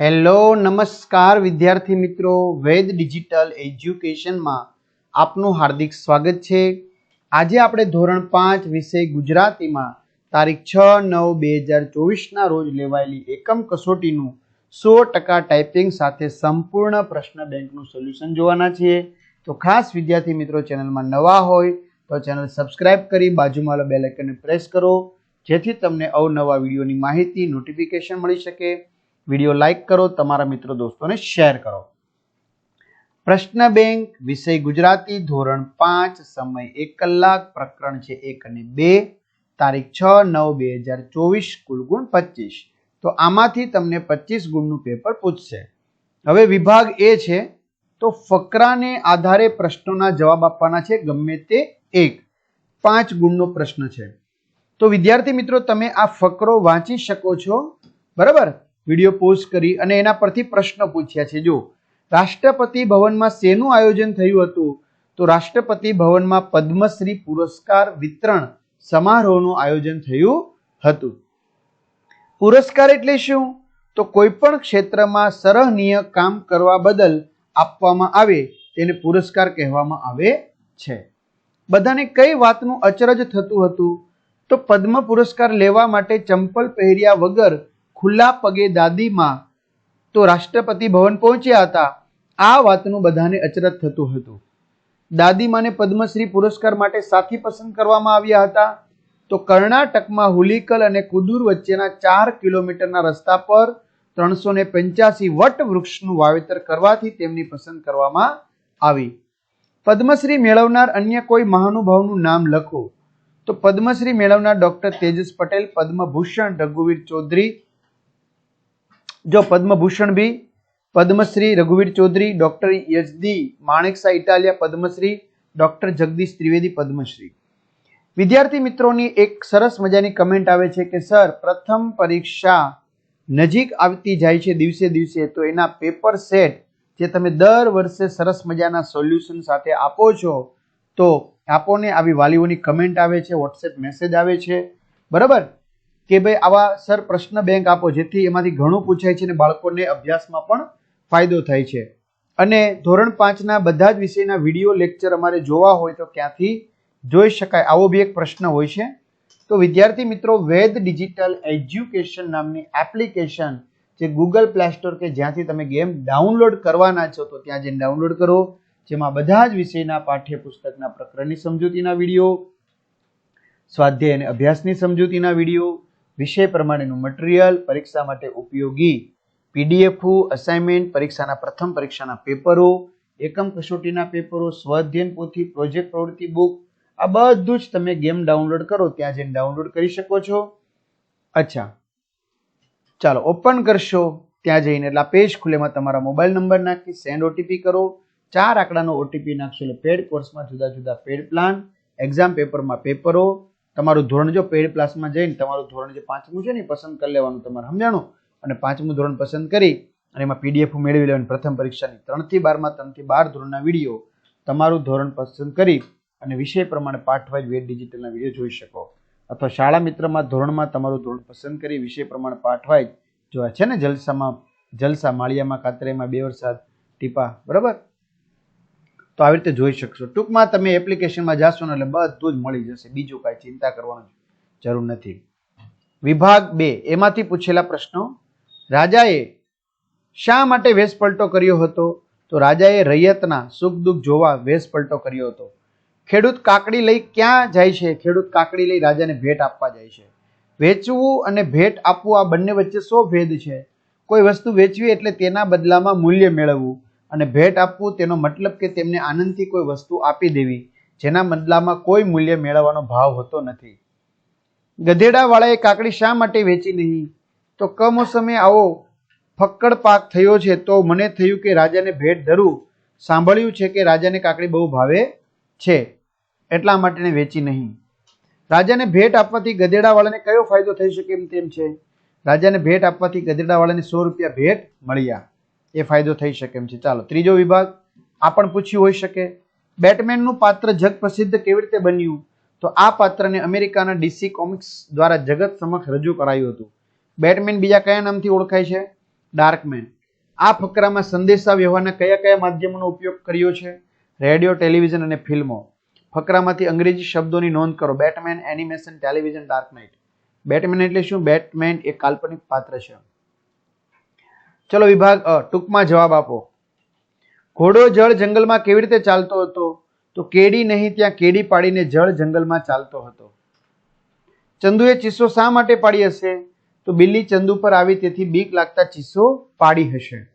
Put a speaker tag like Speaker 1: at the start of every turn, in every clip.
Speaker 1: Hello, નમસ્કાર વિદ્યાર્થી મિત્રો. વેદ ડિજિટલ એજ્યુકેશનમાં આપનું હાર્દિક સ્વાગત છે. આજે આપણે ધોરણ પાંચ વિષય ગુજરાતીમાં તારીખ છ નવ બે હજાર ચોવીસના રોજ લેવાયેલી એકમ કસોટીનું સો ટકા ટાઈપિંગ સાથે સંપૂર્ણ પ્રશ્ન બેંકનું સોલ્યુશન જોવાના છીએ. તો ખાસ વિદ્યાર્થી મિત્રો, ચેનલમાં નવા હોય તો ચેનલ સબસ્ક્રાઇબ કરી બાજુમાં બેલ આઇકનને પ્રેસ કરો. જેથી તમને અવનવા વિડીયોની માહિતી, નોટિફિકેશન મળી શકે. વીડિયો લાઈક કરો, તમારા મિત્રો દોસ્તોને શેર કરો. પ્રશ્ન બેંક, વિષય ગુજરાતી, ધોરણ પાંચ, સમય એક કલાક, પ્રકરણ છે એક અને બે, તારીખ છ નવ બે હજાર ચોવીસ, કુલ ગુણ પચીસ. તો આમાંથી તમને પચીસ ગુણનું પેપર પૂછશે. હવે વિભાગ એ છે, તો ફકરાને આધારે પ્રશ્નોના જવાબ આપવાના છે, ગમે તે એક. પાંચ ગુણનો પ્રશ્ન છે. તો વિદ્યાર્થી મિત્રો, તમે આ ફકરો વાંચી શકો છો. બરાબર? વીડિયો પોસ્ટ કરી અને એના પરથી પ્રશ્ન પૂછ્યા છે. જો રાષ્ટ્રપતિ ભવનમાં શેનું આયોજન થયું હતું? તો રાષ્ટ્રપતિ ભવનમાં પદ્મશ્રી પુરસ્કાર વિતરણ સમારોહનું આયોજન થયું હતું. પુરસ્કાર એટલે શું? તો કોઈ પણ ક્ષેત્રમાં સરાહનીય કામ કરવા બદલ આપવામાં આવે તેને પુરસ્કાર કહેવામાં આવે છે. બધાને કઈ વાતનું અચરજ થતું હતું? તો પદ્મ પુરસ્કાર લેવા માટે ચંપલ પહેર્યા વગર ખુલ્લા પગે દાદીમાં તો રાષ્ટ્રપતિ ભવન પહોંચ્યા હતા. આ વાતનું બધાને અચરજ થતું હતું. દાદીમાને પદ્મશ્રી પુરસ્કાર માટે સાથી પસંદ કરવામાં આવ્યા હતા. તો કર્ણાટકમાં હુલીકલ અને કુદુર વચ્ચેના ચાર કિલોમીટરના રસ્તા પર ત્રણસો ને પંચ્યાસી વટ વૃક્ષનું વાવેતર કરવાથી તેમની પસંદ કરવામાં આવી. પદ્મશ્રી મેળવનાર અન્ય કોઈ મહાનુભાવનું નામ લખો. તો પદ્મશ્રી મેળવનાર ડોક્ટર તેજસ પટેલ, પદ્મભૂષણ રઘુવીર ચૌધરી જો પદ્મભૂષણ બી, પદ્મશ્રી રઘુવીર ચૌધરી, ડોક્ટર યજદી માણેકસા ઇટાલિયા પદ્મશ્રી, ડોક્ટર જગદીશ ત્રિવેદી પદ્મશ્રી. વિદ્યાર્થી મિત્રોની એક સરસ મજાની કમેન્ટ આવે છે કે, સર, પ્રથમ પરીક્ષા નજીક આવતી જાય છે દિવસે દિવસે, તો એના પેપર સેટ જે તમે દર વર્ષે સરસ મજાના સોલ્યુશન સાથે આપો છો, તો આપોને આવી વાલીઓની કમેન્ટ આવે છે, વોટ્સએપ મેસેજ આવે છે. બરાબર? કે ભાઈ આવા સર પ્રશ્ન બેંક આપો, જેથી એમાંથી ઘણું પૂછાય છે અને બાળકોને અભ્યાસમાં પણ ફાયદો થાય છે. અને ધોરણ પાંચના બધા જ વિષયના વીડિયો લેક્ચર અમારે જોવા હોય તો ક્યાંથી જોઈ શકાય. આવો બી એક પ્રશ્ન હોય છે. તો વિદ્યાર્થી મિત્રો, વેદ ડિજિટલ એજ્યુકેશન નામની એપ્લિકેશન જે ગૂગલ પ્લે સ્ટોર કે જ્યાંથી તમે ગેમ ડાઉનલોડ કરવાના છો, તો ત્યાં જઈને ડાઉનલોડ કરો. જેમાં બધા જ વિષયના પાઠ્યપુસ્તકના પ્રકરણની સમજૂતીના વીડિયો સ્વાધ્યાય અને અભ્યાસની સમજૂતીના વીડિયો વિષય પ્રમાણેનું મટીરિયલ પરીક્ષા માટે ઉપયોગી પીડીએફ અસાઇનમેન્ટ પરીક્ષાના પ્રથમ પરીક્ષાના પેપરો, એકમ કસોટીના પેપરો, સ્વાધ્યયન પોથી પ્રોજેક્ટ પ્રવૃત્તિ બુક આ બધું જ તમે ગેમ ડાઉનલોડ કરો, ત્યાં જઈને ડાઉનલોડ કરી શકો છો. અચ્છા. ચાલો ઓપન કરશો, ત્યાં જઈને, એટલે પેજ ખુલેમાં તમારા મોબાઈલ નંબર નાખી સેન્ડ ઓટીપી કરો. ચાર આંકડાનો ઓટીપી નાખશો, એટલે પેડ કોર્સમાં જુદા જુદા પેડ પ્લાન એક્ઝામ પેપરમાં પેપરો તમારું ધોરણ જો પેડ ક્લાસમાં જઈને તમારું ધોરણ જે પાંચમું છે ને પસંદ કરી લેવાનું તમારે સમજાણું? અને પાંચમું ધોરણ પસંદ કરી અને એમાં પીડીએફ મેળવી લેવાની પ્રથમ પરીક્ષાની ત્રણથી બારમાં, ત્રણથી બાર ધોરણના વીડિયો તમારું ધોરણ પસંદ કરી અને વિષય પ્રમાણે પાઠ વાઇઝ વેદ, ડિજિટલના વીડિયો જોઈ શકો. અથવા શાળા મિત્રમાં ધોરણમાં તમારું ધોરણ પસંદ કરી, વિષય પ્રમાણે પાઠવાઇઝ જોવા છે ને જલસામાં, જલસા માળિયામાં, કાતરેમાં બે વરસાદ, ટીપા, બરાબર? તો આવી રીતે જોઈ શકશો. ટૂંકમાં તમે એપ્લિકેશનમાં જાશો ને એટલે બધું જ મળી જશે. બીજું કાંઈ ચિંતા કરવાની જરૂર નથી. વિભાગ બે. એમાંથી પૂછેલા પ્રશ્નો. રાજાએ શા માટે વેશ પલટો કર્યો હતો? તો રાજાએ રૈયતના સુખ દુઃખ જોવા વેશ પલટો કર્યો હતો. ખેડૂત કાકડી લઈ ક્યાં જાય છે? ખેડૂત કાકડી લઈ રાજાને ભેટ આપવા જાય છે. વેચવું અને ભેટ આપવું આ બંને વચ્ચે શો ભેદ છે? કોઈ વસ્તુ વેચવી એટલે તેના બદલામાં મૂલ્ય મેળવવું. અને ભેટ આપવું તેનો મતલબ કે તેમને આનંદથી કોઈ વસ્તુ આપી દેવી, જેના બદલામાં કોઈ મૂલ્ય મેળવવાનો ભાવ હોતો નથી. ગધેડાવાળાએ કાકડી શા માટે વેચી નહીં? તો કમોસમે આવો ફક્કડ પાક થયો છે તો મને થયું કે રાજાને ભેટ ધરું. સાંભળ્યું છે કે રાજાને કાકડી બહુ ભાવે છે, એટલા માટે વેચી નહીં. રાજાને ભેટ આપવાથી ગધેડાવાળાને કયો ફાયદો થઈ શકે એમ તેમ છે? રાજાને ભેટ આપવાથી ગધેડાવાળાને સો રૂપિયા ભેટ મળ્યા. એ ફાયદો થઈ શકે એમ છે. ચાલો, ત્રીજો વિભાગ, આ પણ પૂછ્યું હોઈ શકે. બેટમેનનું પાત્ર જગ પ્રસિદ્ધ કેવી રીતે બન્યું? તો આ પાત્રને અમેરિકાના ડીસી કોમિક્સ દ્વારા જગત સમક્ષ રજૂ કરાયું હતું. બેટમેન બીજા કયા નામથી ઓળખાય છે? ડાર્કમેન. આ ફકરામાં સંદેશા વ્યવહારના કયા કયા માધ્યમોનો ઉપયોગ કર્યો છે? રેડિયો, ટેલિવિઝન અને ફિલ્મો. ફકરામાંથી અંગ્રેજી શબ્દોની નોંધ કરો. Batman, animation, television, dark knight. Batman એટલે શું? બેટમેન એ કાલ્પનિક પાત્ર છે. ચલો વિભાગ, અ, ટૂંકમાં જવાબ આપો. ઘોડો જળ જંગલમાં કેવી રીતે ચાલતો હતો? તો કેડી નહીં, ત્યાં કેડી પાડીને જળ જંગલમાં ચાલતો હતો. ચંદુએ ચીસો શા માટે પાડી હશે? તો બિલ્લી ચંદુ પર આવી તેથી બીક લાગતા ચીસો પાડી હશે.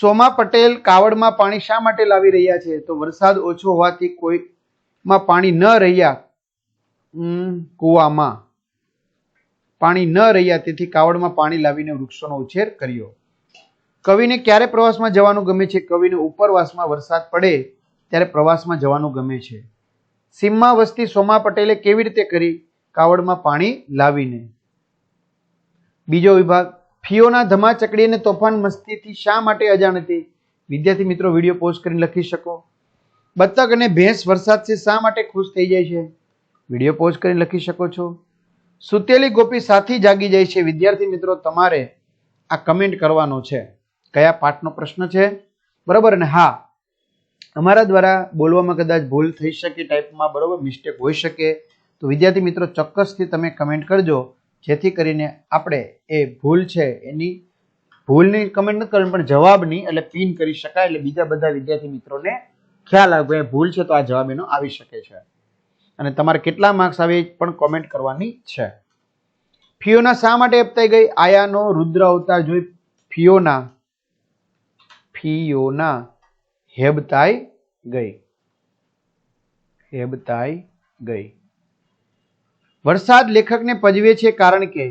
Speaker 1: સોમા પટેલ કાવડમાં પાણી શા માટે લાવી રહ્યા છે? તો વરસાદ ઓછો હોવાથી કોઈમાં પાણી ન રહ્યા. કુવામાં. પાણી ન રહ્યા તેથી કાવડમાં પાણી લાવીને વૃક્ષોનો ઉછેર કર્યો. કવિને ક્યારે પ્રવાસમાં જવાનું ગમે છે? કવિને ઉપરવાસમાં વરસાદ પડે ત્યારે પ્રવાસમાં જવાનું ગમે છે. સીમમાં વસ્તી સોમા પટેલે કેવી રીતે કરી? કાવડમાં પાણી લાવીને. બીજો વિભાગ ફિયોના ધમા ચકડી અને તોફાન મસ્તીથી શા માટે અજાણ હતી વિદ્યાર્થી મિત્રો, વીડિયો પોઝ કરીને લખી શકો. બતક અને ભેંસ વરસાદથી શા માટે ખુશ થઈ જાય છે? વીડિયો પોઝ કરીને લખી શકો છો. સુતેલી ગોપી સાથી જાગી જાય છે. વિદ્યાર્થી મિત્રો, તમારે આ કમેન્ટ કરવાનો છે. કયા પાઠનો પ્રશ્ન છે? બરાબર? ને હા, અમારા દ્વારા બોલવામાં કદાચ ભૂલ થઈ શકે ટાઈપમાં, બરોબર? મિસ્ટેક હોઈ શકે. તો વિદ્યાર્થી મિત્રો, ચોક્કસથી તમે કમેન્ટ કરજો, જેથી કરીને આપણે એ ભૂલ છે, એની ભૂલની કમેન્ટ ન કરવી, પણ જવાબની, એટલે પિન કરી શકાય. એટલે બીજા બધા વિદ્યાર્થી મિત્રોને ખ્યાલ આવે ભૂલ છે, તો આ જવાબ એનો આવી શકે છે. અને તમારે કેટલા માર્ક્સ આવે પણ કોમેન્ટ કરવાની છે. ફિયોના શા માટે અપતાઈ ગઈ? આયાનો રુદ્ર અવતાર જોઈ ફિયોના ફિયોના હેબતાઈ ગઈ. હેબતાઈ ગઈ. વરસાદ લેખકને પજવે છે કારણ કે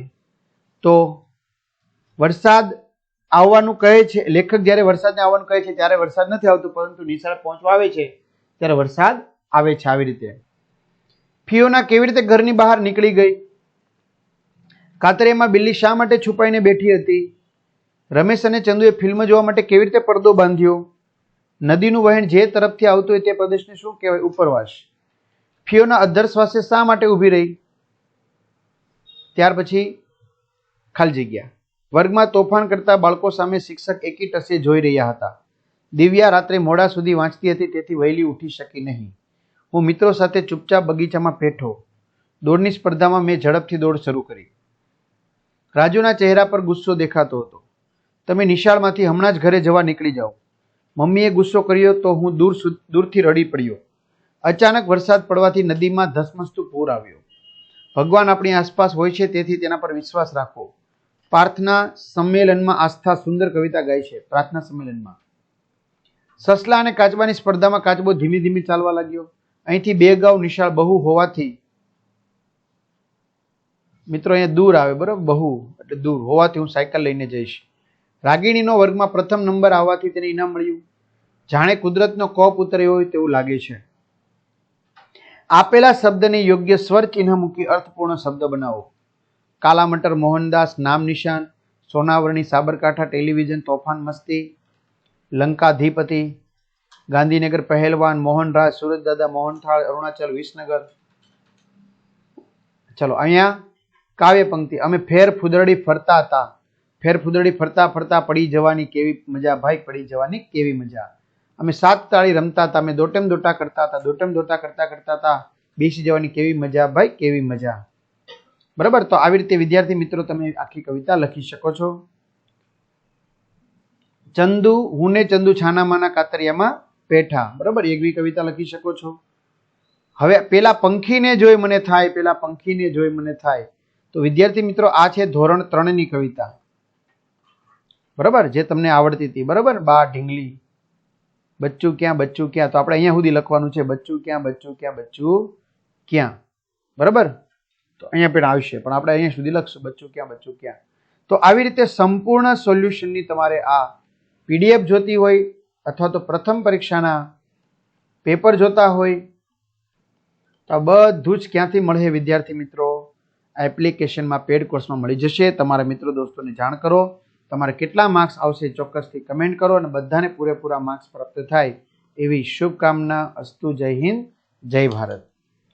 Speaker 1: તો વરસાદ આવવાનું કહે છે, લેખક જ્યારે વરસાદને આવવાનું કહે છે ત્યારે વરસાદ નથી આવતો, પરંતુ નિશાળ પહોંચવા આવે છે, ત્યારે વરસાદ આવે છે આવી રીતે. ફિયોના કેવી રીતે ઘરની બહાર નીકળી ગઈ? કાતરિયામાં બિલ્લી શા માટે છુપાઈને બેઠી હતી? રમેશ અને ચંદુએ ફિલ્મ જોવા માટે કેવી રીતે પડદો બાંધ્યો? નદીનું વહેણ જે તરફથી આવતું હોય તે પ્રદેશને શું કહેવાય? ઉપરવાસ. ફિયોના અધ્ધર શ્વાસે શા માટે ઊભી રહી? ત્યાર પછી ખાલી જગ્યા. વર્ગમાં તોફાન કરતા બાળકો સામે શિક્ષક એકી ટસે જોઈ રહ્યા હતા. દિવ્યા રાત્રે મોડા સુધી વાંચતી હતી, તેથી વહેલી ઉઠી શકી નહીં. હું મિત્રો સાથે ચૂપચાપ બગીચામાં બેઠો. દોડની સ્પર્ધામાં મેં ઝડપથી દોડ શરૂ કરી. રાજુના ચહેરા પર ગુસ્સો દેખાતો હતો. તમે નિશાળમાંથી હમણાં જ ઘરે જવા નીકળી જાઓ. મમ્મીએ ગુસ્સો કર્યો તો હું દૂર દૂરથી રડી પડ્યો. અચાનક વરસાદ પડવાથી નદીમાં ધસમસતું પૂર આવ્યો. ભગવાન આપણી આસપાસ હોય છે તેથી તેના પર વિશ્વાસ રાખો. પ્રાર્થના સંમેલનમાં આસ્થા સુંદર કવિતા ગાય છે. પ્રાર્થના સંમેલનમાં. સસલા અને કાચબાની સ્પર્ધામાં કાચબો ધીમે ધીમે ચાલવા લાગ્યો. અહીંથી બે ગાઉ નિશાળ બહુ હોવાથી મિત્રો અહીંયા દૂર આવે, બરોબર? બહુ, એટલે દૂર. હોવાથી હું સાયકલ લઈને જઈશ. રાગીણીનો વર્ગમાં પ્રથમ નંબર આવવાથી તેને ઇનામ મળ્યું. જાણે કુદરતનો કોપ ઉતર્યો હોય તેવું લાગે છે. આપેલા શબ્દને યોગ્ય સ્વર ચિહ્ન મૂકી અર્થપૂર્ણ શબ્દ બનાવો. કાલા મટર મોહનદાસ, નામ નિશાન, સોનાવરણી, સાબરકાંઠા ટેલિવિઝન, તોફાન મસ્તી, લંકાધિપતિ ગાંધીનગર પહેલવાન મોહનરાજ, સુરતદાદા મોહનથાળ, અરુણાચલ, વિસનગર. ચલો, અહીંયા કાવ્ય પંક્તિ. અમે ફેર ફુદરડી ફરતા હતા. ફેર ફુદરડી ફરતા ફરતા પડી જવાની કેવી મજા, ભાઈ, પડી જવાની કેવી મજા. અમે સાત તાળી રમતા હતા, અમે દોટેમ દોટા કરતા હતા, દોટેમ દોટા કરતા કરતા હતા, બેસી જવાની કેવી મજા, ભાઈ, કેવી મજા. બરાબર? તો આવી રીતે, વિદ્યાર્થી મિત્રો, તમે આખી કવિતા લખી શકો છો. ચંદુ, હું ને ચંદુ છાનામાના કાતરિયામાં પેઠા. બરાબર? એવી કવિતા લખી શકો છો. હવે પેલા પંખીને જોઈ મને થાય, પેલા પંખીને જોઈ મને થાય. તો વિદ્યાર્થી મિત્રો, આ છે ધોરણ ત્રણની કવિતા. બરાબર? જે તમને આવડતી હતી. બરાબર? બા ઢીંગલી. બચ્ચું ક્યાં બચ્ચું ક્યાં? તો આપણે અહીંયા સુધી લખવાનું છે. બચ્ચું ક્યાં બચ્ચું ક્યાં બચ્ચું ક્યાં? બરાબર? તો અહીંયા પણ આવશે. પણ આપણે અહીંયા સુધી લખશું. બચ્ચું ક્યાં બચ્ચું ક્યાં? તો આવી રીતે સંપૂર્ણ સોલ્યુશનની તમારે આ પીડીએફ જોતી હોય અથવા તો પ્રથમ પરીક્ષાના પેપર જોતા હોય, તો આ બધું જ ક્યાંથી મળે વિદ્યાર્થી મિત્રો? આ એપ્લિકેશનમાં પેડ કોર્સમાં મળી જશે. તમારા મિત્રો દોસ્તોને જાણ કરો. તમારે કેટલા માર્ક્સ આવશે ચોક્કસથી કમેન્ટ કરો અને બધાને પૂરેપૂરા માર્ક્સ પ્રાપ્ત થાય. એવી શુભકામના. અસ્તુ જય હિન્દ. જય ભારત.